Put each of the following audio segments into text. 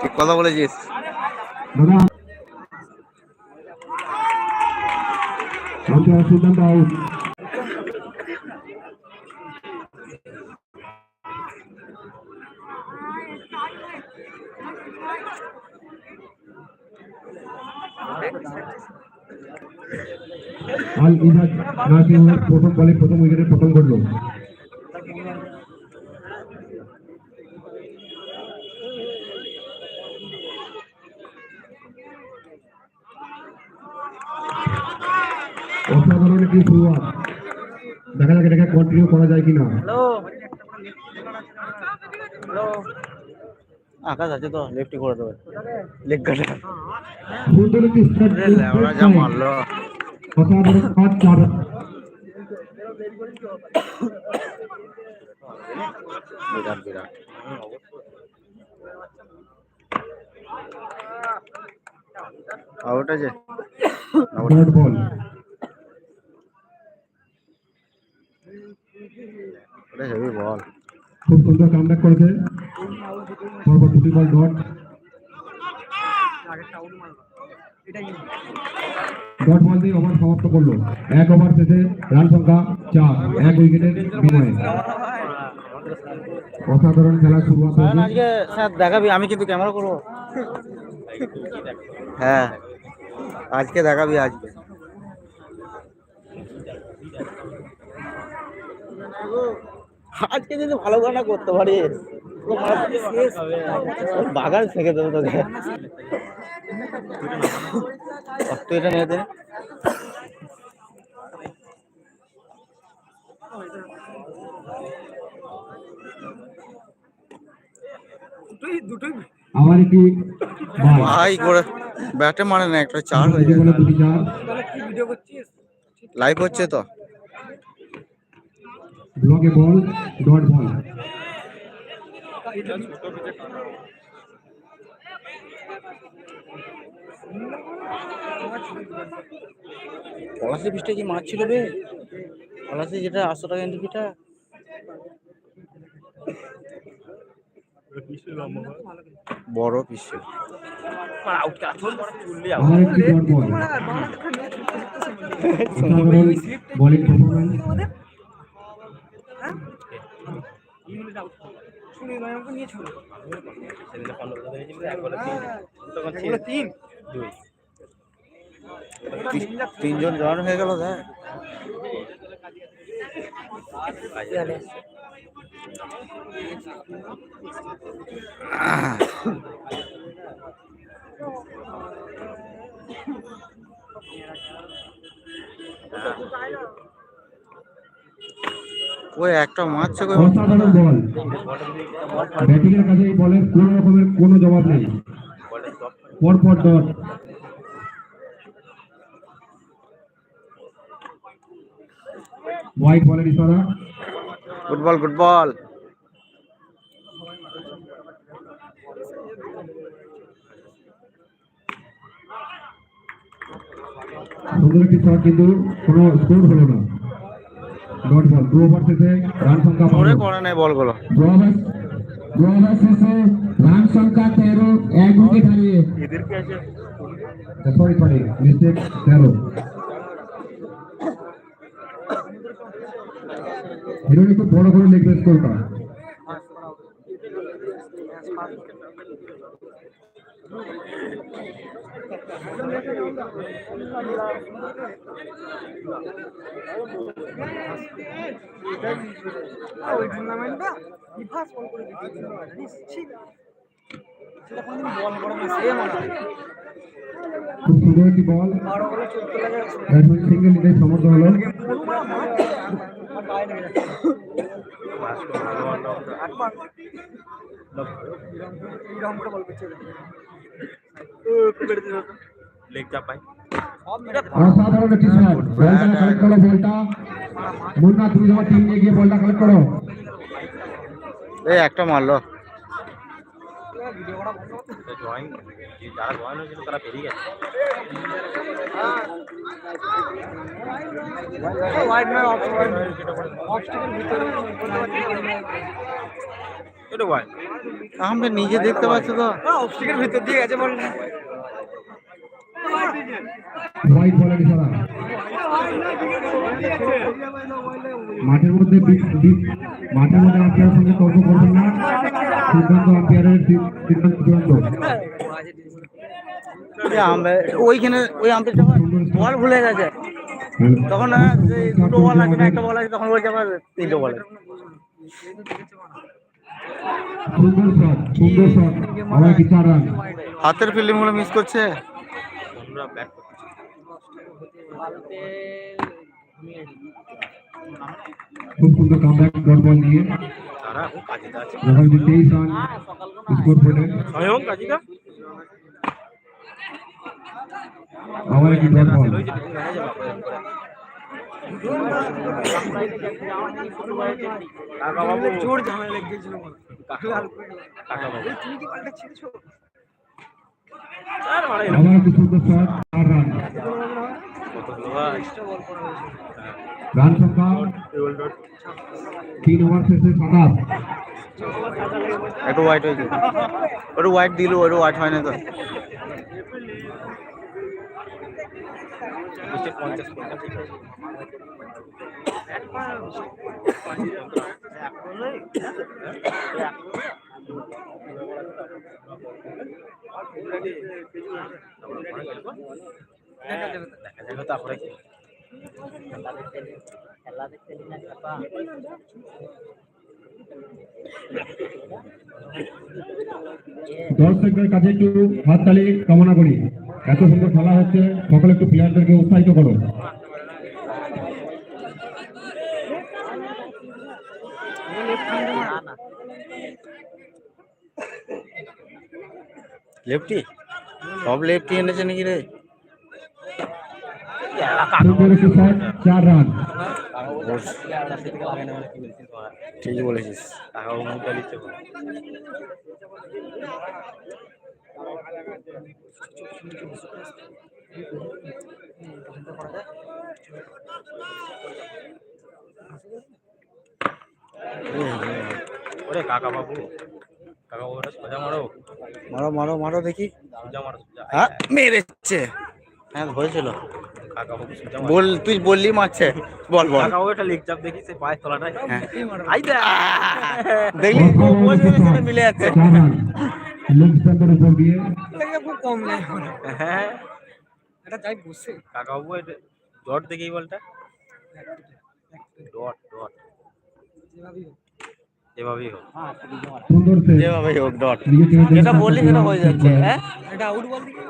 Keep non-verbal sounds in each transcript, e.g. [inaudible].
ঠিক কথা বলেছিস? সিদ্ধান্ত আল ইজাজ নাসিম প্রথম বলে প্রথম উইকেটে প্রথম করল অসাধারণ একটি শুরুয়াত। দেখা যাক এটাকে কন্টিনিউ করা যায় কিনা। আকাশ আছে তো লেফটি করে দেবে। লেগ কাটা। সুন্দর একটি স্টার্ট ওরা যা মারলো। অসাধারণ পাঁচ চার বিরাট বিরাট আউট আছে আউট বল। বল খুব সুন্দর কামব্যাক করেছে পরপর বল ডট বল দিয়ে ওভার সমাপ্ত করল। এক ওভার শেষে রান সংখ্যা চার এক উইকেটের বিনয়ে অসাধারণ খেলা হয়েছে আজকে স্যার দেখাবি আমি কিন্তু ক্যামেরা করব। হ্যাঁ আজকে দেখাবি আজকে। আজকে যদি ভালো গানা করতে পারি বাগান থেকে দেবো তোকে। তুই এটা নিয়ে ভাই? করে ব্যাটে মানে না একটা চার হয়ে চার। লাইভ হচ্ছে তো। ব্লকে বল ডট বল। পলাশি পিসটা কি মাছ ছিল বে? পলাশি যেটা আটশো টাকা এন্ট্রিটা বড় পিস। বল। [laughs] পারফরম্যান্স তিনজন জয়েন হয়ে গেল দেখ ওই একটা কই অসাধারণ বল। ব্যাটিং এর কাছে এই বলের কোন রকমের কোনো জবাব নেই। পরপর ডট হোয়াইট বলের ইশারা। Football football. সুন্দর একটি শট কিন্তু কোনো স্কোর হলো না। ডট বল দু ওভার শেষে রান সংখ্যা ওরে করে নাই বলগুলো। দু ওভার দু ওভার শেষে রান সংখ্যা তেরো এক উইকেট হারিয়ে। সরি সরি মিস্টেক তেরো। হিরোনি খুব বড় করে লিখবে স্কোরটা। ওই টুর্নামেন্টটা ইফাস কল করে বল বড় না বল সমর্থ হলো করে বল করছে ও কেটে দিল লেগ চাপ পাই সব মেরে অসাধারণ একটি শট বলটা কালেক্ট করো বলটা মুন্না তুমি তোমার টিম নিয়ে গিয়ে বলটা কালেক্ট করো এই একটা মারলো ভিডিও করা বন্ধ করতে ড্রয়িং যারা জয়েন হয়েছিল তারা বেরিয়ে গেছে ওয়াইড নয় অফ অফ স্টিকের ভিতরে এটা ওয়াই আহমেদ নিজে দেখতে পাচ্ছ তো। ভিতর দিয়ে গেছে বলটা হোয়াইট বলের ইশারা মাঠের মধ্যে মাঠের মধ্যে আম্পায়ারের সঙ্গে তর্ক করবেন না। সিদ্ধান্ত আম্পায়ারের সিদ্ধান্ত চূড়ান্ত। ওই ওইখানে ওই আম্পায়ার যখন বল ভুলে গেছে তখন দুটো বল আছে একটা বল আছে তখন বলছে আবার তিনটে বল আছে। সুন্দর শট সুন্দর শট আবার কি রান হাতের ফিল্ডিংগুলো মিস করছে? বন্ধুরা ব্যাট করছে। খুব সুন্দর কামব্যাক ডট বল নিয়ে। তেইশ রান স্কোর আবার একটি ডট বল জোর ঝামেলা লেগে গেছিল রান। সংখ্যা তিন ওভার শেষে সাতাশ। একটু হোয়াইট হয়েছে। ওটা হোয়াইট দিল ওটা হোয়াইট হয় না তো। পঞ্চাশ পঞ্চাশ। ঠিক আছে তারপরে দর্শকদের কাছে একটু হাততালি কামনা করি। এত সুন্দর খেলা হচ্ছে, সকলে একটু প্লেয়ারদেরকে উৎসাহিত করো। লেফটি সব লেফটি এনেছে নাকি রে? ঠিকই বলেছিস। ওরে কাকা বাবু কাকা বাবু সোজা মারো। মারো মারো মারো দেখি। হ্যাঁ মেরেছে। হ্যাঁ হয়েছিল। বল তুই বললি মারছে। বল বল। কাকা বাবু একটা লিগ চাপ দেখি সে পায়ের তলাটায়। হ্যাঁ। আই দে। দেখলি? ও মিলে যাচ্ছে। উপর দিয়ে। লাগে খুব কম নেই। হ্যাঁ। এটা যাই বসে। কাকা বাবু ডট দেখি বলটা। Dot dot. যেভাবেই যেভাবেই হোক। সুন্দর হোক ডট যেটা বললি সেটা হয়ে যাচ্ছে হ্যাঁ? এটা আউট বল দিকে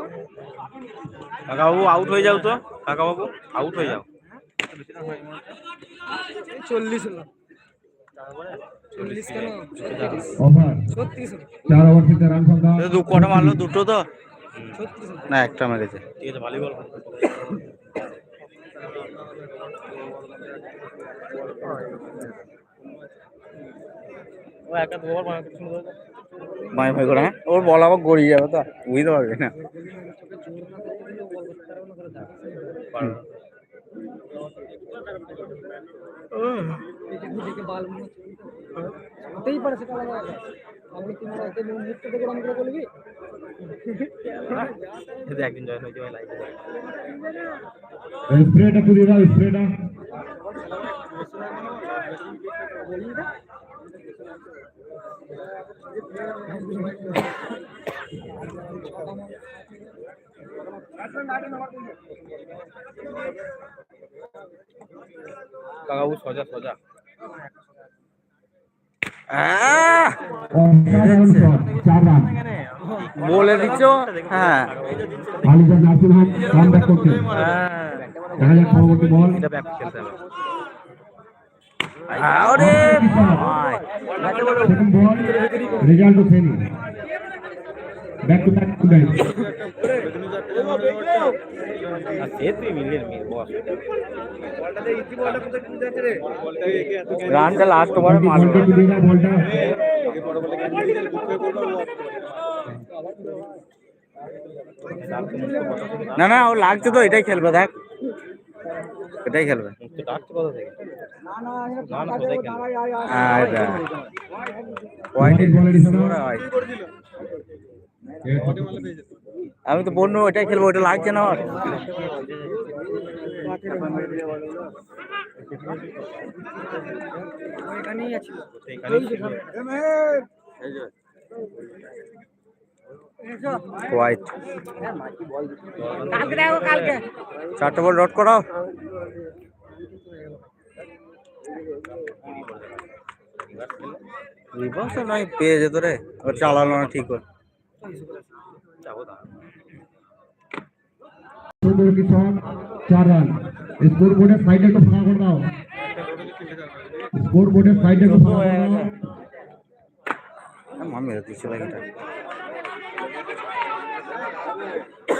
বাবু আউট হয়ে যাও তো। কাকা বাবু আউট হয়ে যাও। চল্লিশ হলো। দু কটা মারলো দুটো তো। না একটা মেরেছে। ঠিক আছে ভলিবল বানাতে শুরু করে মাই ফাই করে হ্যাঁ? ওর বল আবার গড়িয়ে যাবে তো বুঝতে পারবি না। হতেই পারে সেটা আলাদা আমি তুমি এতে মুহূর্ত থেকে রান করে বলবি যদি একদিন জয়েন হয়ে যাবে লাইভে স্প্রেটা পুরিয়ে দাও স্প্রেটা। কাকাবু সোজা সোজা। বলে দিচ্ছ? হ্যাঁ। হ্যাঁ। দেখা যাক পরবর্তী বল এটা ব্যাক খেলতে হবে আরে ভাই। রেজাল্ট ব্যাক টু ব্যাক রানটা লাস্ট ওভারে মারলো বলটা না না ও লাগছে তো এটাই খেলবে দেখ। এটাই খেলবে। হ্যাঁ, আমি তো বলব ওটাই খেলব ওটা লাগছে না ও এখানেই আছে এখানে ওই যে সামনে। এসো। হোয়াইট কালকে দেখো কালকে। চারটে বল ডট করাও রিভার্স নয় পেয়ে যেত রে। ওর চালালো না ঠিক করে। চার রান। স্কোর বোর্ডের সাইডে একটু ফাঁকা করে দাও। স্কোর বোর্ডের সাইডে একটু ফাঁকা করে দাও। মামি দিচ্ছে অসাধারণ বল বল করার ইচ্ছা নেই কাকাবু সদাই খেলে এই আইতে আচ্ছা ধরে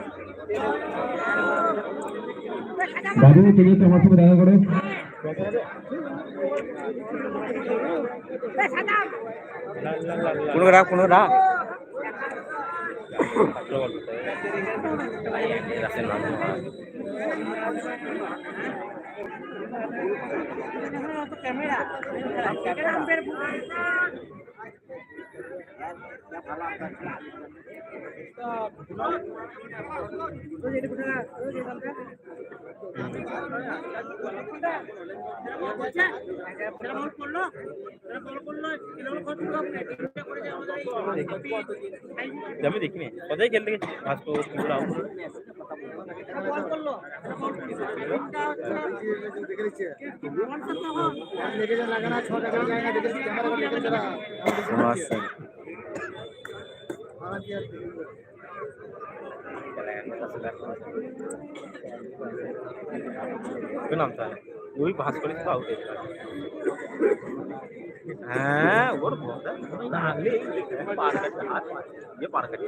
বাবু তুমি তো আমার সঙ্গে দেখা করো। কোনো রাখ কোনো রাখ। আমি দেখিনি কোথায় খেলতে গেছি ভাস্কর নাম তার ওই ভাস্করের তো আউট হ্যাঁ ওর লাগলে পার কাটতে হাত দিয়ে পার কাটতে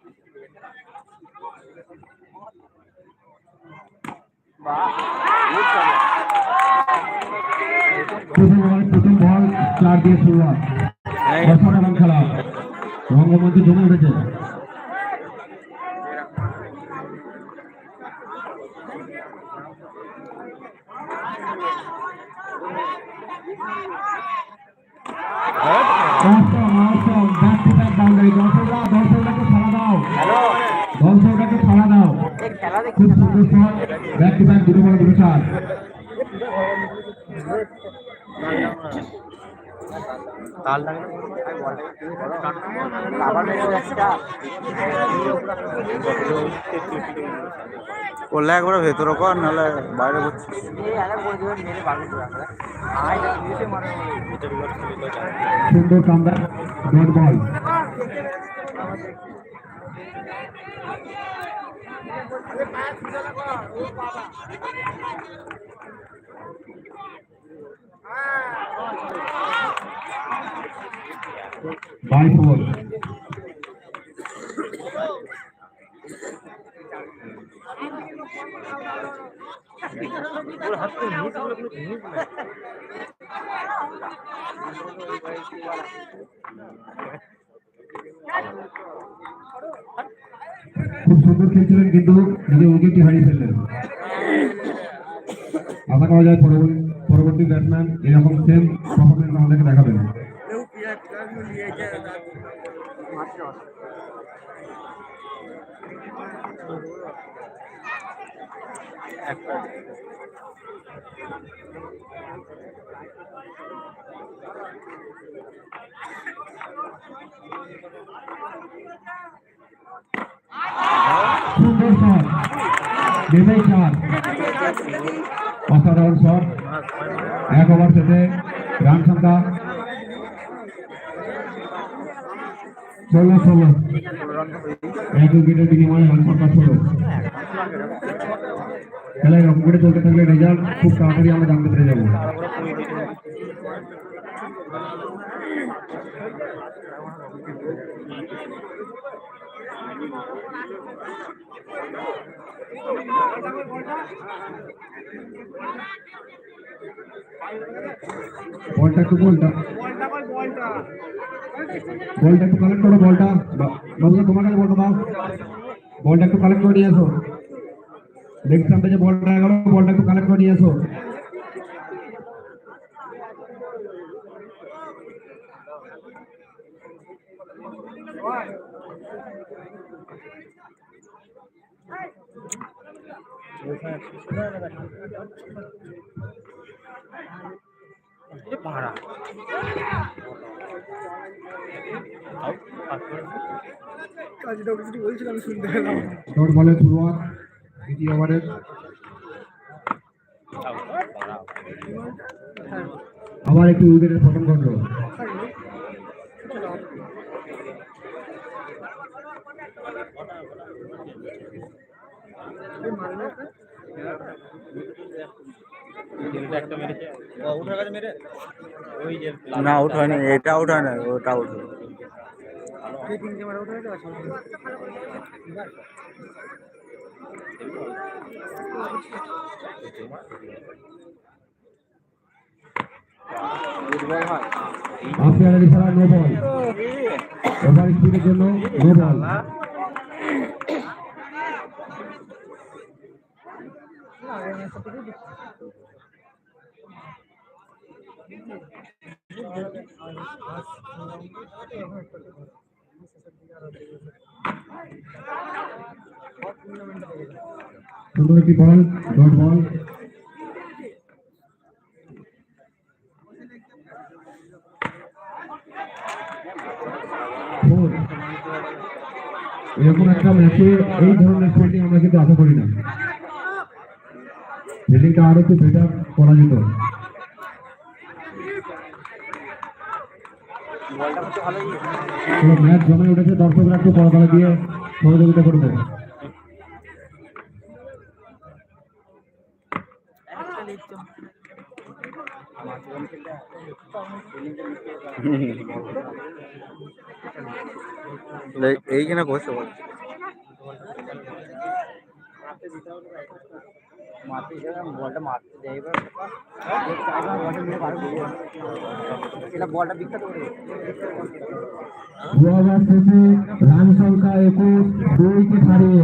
প্রথম বল চার দিয়ে শুরু হয়। খেলা। রঙ্গমঞ্চ জমে উঠেছে Awesome, awesome. Back to back boundary. দর্শকরা দর্শকরাকে ছাড়া দাও দর্শকরাকে ছাড়া দাও খুব সুন্দর শট ব্যাক টু ব্যাক দুটো বল দুটো চার তাল লাগে করলে একবারে ভেতরে কর নাহলে বাইরে করছিস সুন্দর খুব সুন্দর খেলছিলেন কিন্তু নিজের উইকেটটি হারিয়ে ফেললেন। আশা করা যায় পরবর্তী পরবর্তী ব্যাটসম্যান এরকম সেম পারফরমেন্স আমাদেরকে দেখাবেন। সুন্দর শট বিজয় চার অসাধারণ শট। এক ওভার শেষে রান সংখ্যা ষোলো ষোলো এক উইকেটের বিনিময়ে রান সংখ্যা ষোলো খেলা এরকম করে চলতে থাকলে রেজাল্ট খুব তাড়াতাড়ি আমরা জানতে পেরে যাব বলটা একটু বলটা বলটা একটু কালেক্ট করো বলটা বা- বাবুদা তোমার কাছে বলটা দাও বলটা একটু কালেক্ট করে নিয়ে লেগ স্টাম্পে যে বলটা গেল বলটা একটু কালেক্ট করে নিয়ে এসো ভাড়া কাজটা বলের শুরুয়াত দ্বিতীয় ওভারের আবার একটি উইকেটের পতন ঘটলো একটা না আউট হয়নি এটা আউট হয় না ওটা আউট ইশারা নো বল ওভার স্পিডের জন্য নো বল একটি বল ডট বল ফোর। এরকম একটা ম্যাচে এই ধরনের ফিল্ডিং আমরা কিন্তু আশা করি না। ফিল্ডিংটা আরও একটু বেটার করা যেত ম্যাচ জমে উঠেছে দর্শকরা একটু পরতলা দিয়ে সহযোগিতা করবে। এইখানে বসে বল। বলটা মারতে যাই এটা বলটা বিখ্যাত করে দু হাজার শেষে রান সংখ্যা একুশ দুইকে ছাড়িয়ে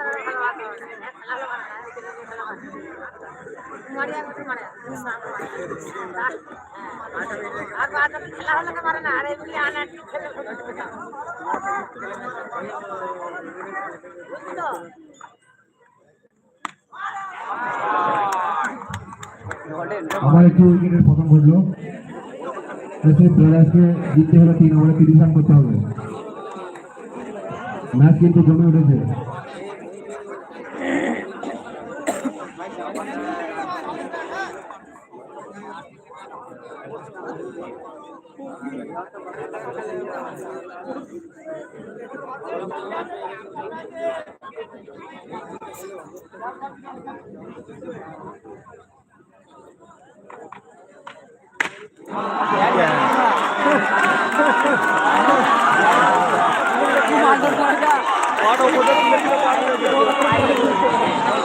আবার একটি উইকেটের প্লেয়ার্সকে জিততে হলে তিন ওভারে তিরিশ রান করতে হবে। ম্যাচ কিন্তু জমে উঠেছে।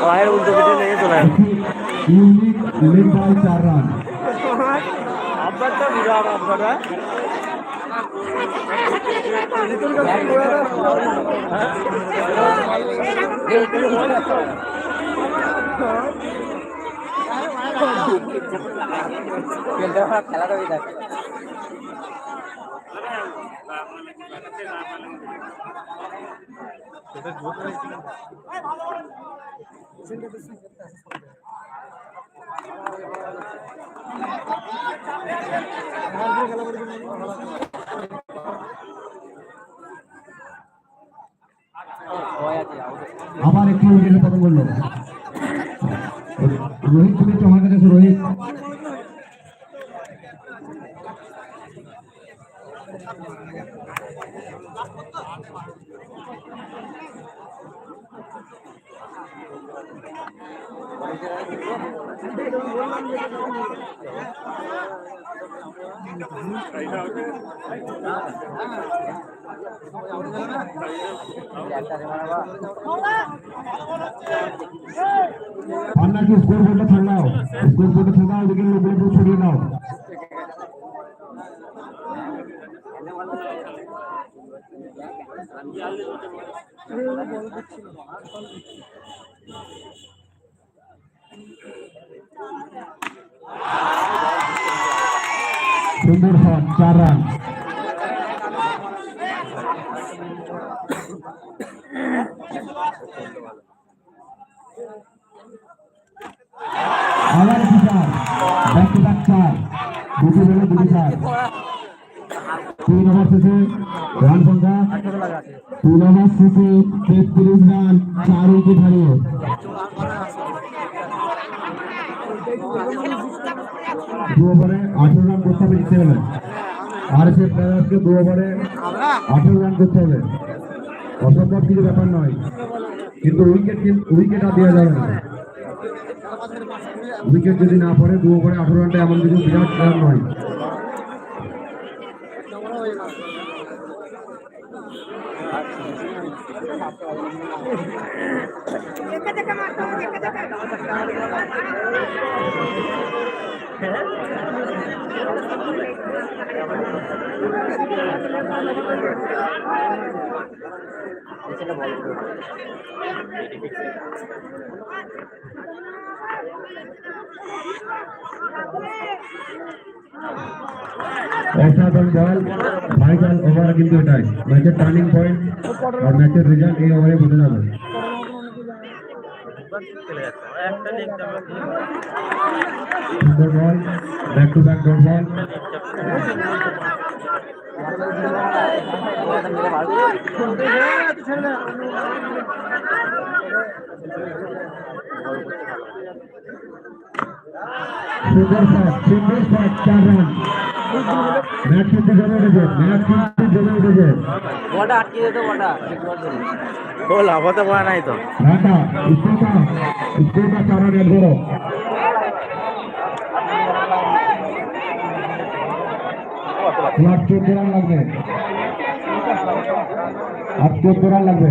পায়ের উল্টো পিঠে লেগে চলে গেল ইউনিক লেগ বল চার রান আব্বারটা আব্বারটা খেলাটা দেখ আবার একটি উইকেটে পতন করল রোহিত তুমি তোমার কাছে এসো, রোহিত আপনার কি স্কোর বোর্ডটা থাকলাও স্কোর বোর্ডে থাকা উইকেট উপরে ছড়িয়ে দাও সুন্দর শট চার রান আবার কি চার ব্যাক টু ব্যাক চার দুটি বলে তিন ওভার শেষে রান সংখ্যা। তিন ওভার শেষে তেত্রিশ রান, চার উইকেট হারিয়ে। আর সে দু ওভারে আঠেরো রান করতে হবে। অসম্ভব কিছু ব্যাপার নয়। কিন্তু উইকেট উইকেট আর দেওয়া যাবে না। উইকেট যদি না পড়ে দু ওভারে আঠেরো রানটা এমন কিছু বিরাট প্লেয়ার নয় দেখে দেখে মারতে হবে দেখে দেখে অসাধারণ বল ভাইটাল ওভার কিন্তু এটাই ম্যাচের টার্নিং পয়েন্ট আর ম্যাচের রেজাল্ট এই ওভারে বোঝা যাবে চলে যাচ্ছে। একটা লিখতে হবে সুন্দর ball back to back dot ball সুন্দর শট সুন্দর শট চার রান ম্যাচ কিন্তু জমে উঠেছে ম্যাচ কিন্তু জমে উঠেছে বলটা আটকে যেত বলটা ও লাভাতে পারে নাই তো। ঢাকা স্কোরটা স্কোরটা চার রান এক ধরো। আর চোদ্দ রান লাগবে। আর চোদ্দ রান লাগবে।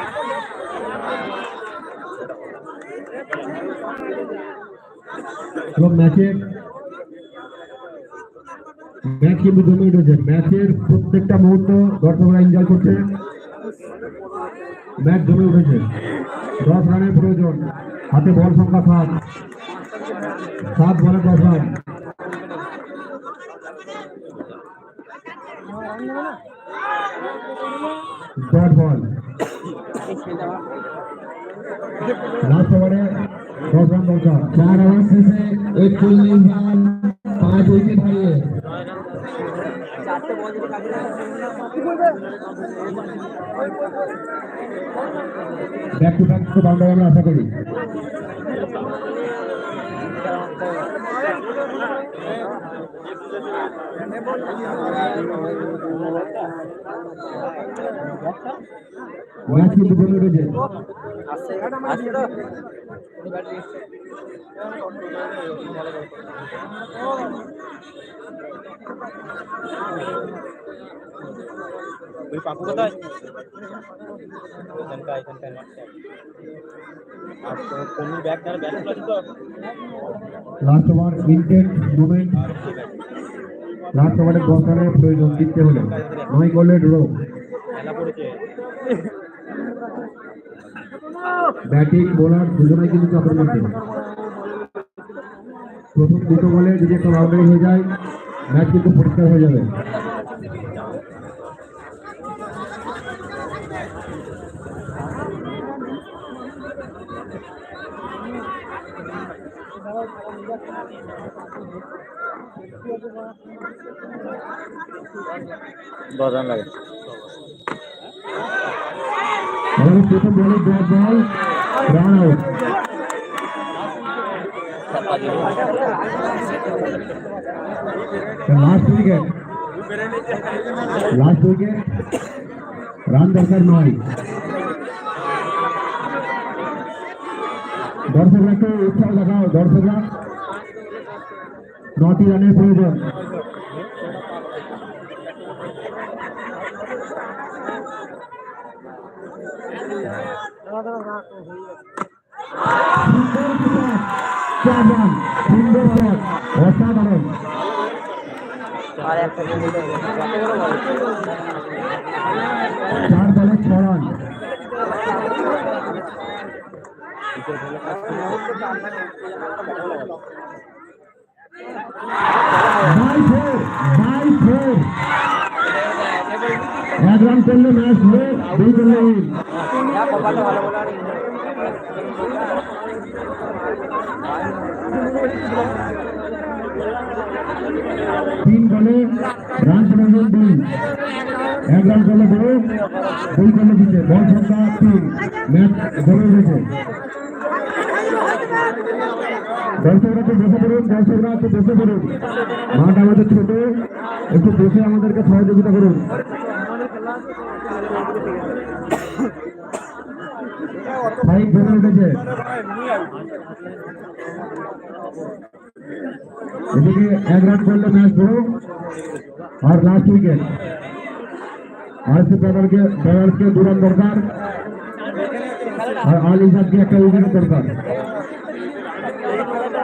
এবং ম্যাচের ম্যাচ কিন্তু জমে উঠেছে। ম্যাচের প্রত্যেকটা মুহূর্ত দর্শকরা এনজয় করছে। ম্যাচ জমে উঠেছে। দশ রানের প্রয়োজন। হাতে বল সংখ্যা সাত। সাত বলে দশ রান। Dot ball. রান দরকার চার ওভার শেষে একচল্লিশ রান পাঁচ উইকেট হারিয়ে ব্যাক টু ব্যাক বাউন্ডারি আমরা আশা করি ম্যাচ কিন্তু বলে উঠেছে ওই পাপু কোথায় এখানকার এখানকার মাঠটা last over intent movement last ওভারে প্রয়োজন জিততে হলে নয় খেলা পড়েছে ব্যাটিং, বোলার দুজনেই কিন্তু চাপের মধ্যে। প্রথম দুটো বলে যদি একটা বাউন্ডারি হয়ে যায় ম্যাচ কিন্তু পরিষ্কার হয়ে যাবে। দশ রান লাগে আমাদের প্রথম বলে dot ball run out last wicket last wicket run দরকার নয় দর্শকরা একটু উৎসাহ দেখাও দর্শকরা নটি রানের প্রয়োজন। অসাধারণ এক রান করলে ম্যাচ হয়ে দুই করলে তিন বলে রান প্রয়োজন দুই এক রান করলে বড় দুই করলে জিতে বল সংখ্যা তিন ম্যাচ গড়ে উঠেছে দর্শকরা তো বসে পড়ুন দর্শকরা তো বসে পড়ুন মাঠ আমাদের ছোট একটু বসে আমাদেরকে সহযোগিতা করুন ফাইভ গড়ে উঠেছে এদিকে এক রান করলে ম্যাচ বড় আর লাস্ট উইকেট আরসি ব্রাদারকে ব্রাদার্সকে দু রান দরকার আর আল ইজাদকে একটা উইকেট দরকার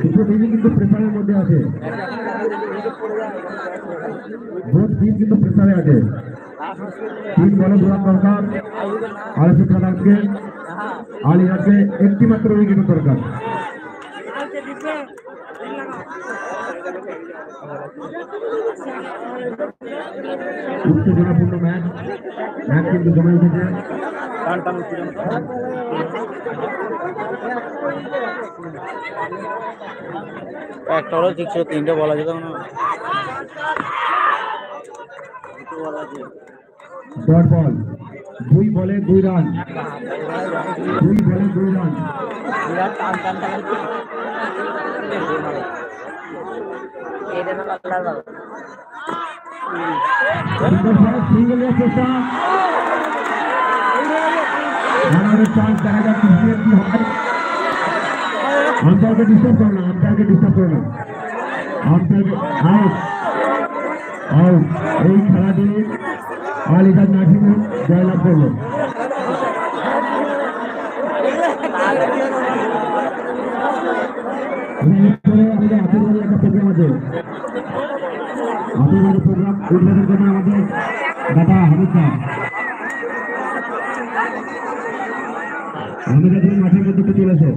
দুটো টিমই কিন্তু প্রেসারের মধ্যে আছে। বোধ টিম কিন্তু প্রেসারে আছে। তিন বলে দোয়ার দরকার। ব্রাদার্সকে আল ইজাদকে একটি মাত্র উইকেট দরকার। উত্তেজনাপূর্ণ ম্যাচ ম্যাচ কিন্তু জমে উঠেছে টান টান উত্তেজনা। একটা হলো ঠিক ছিল তিনটে বলা যেত না। Dot ball. দুই বলে দুই রান। দুই বলে দুই রান। বিরাট টান টান টান এটা না কালার ভালো সুন্দর শট সিঙ্গেলের চেষ্টা রানারের চান্স দেখা যাক কৃষ্ণের কি হয় আম্পায়ারকে ডিস্টার্ব করো না আম্পায়ারকে ডিস্টার্ব করো না আম্পায়ারকে আউট আউট এই খেলাটি আলিদার নাসিমুল জয়লাভ করলো উদ্বোধন করবেন আমাদের দাদা হামিদ খান আহমেদা মাঠের মধ্যে চলে এসো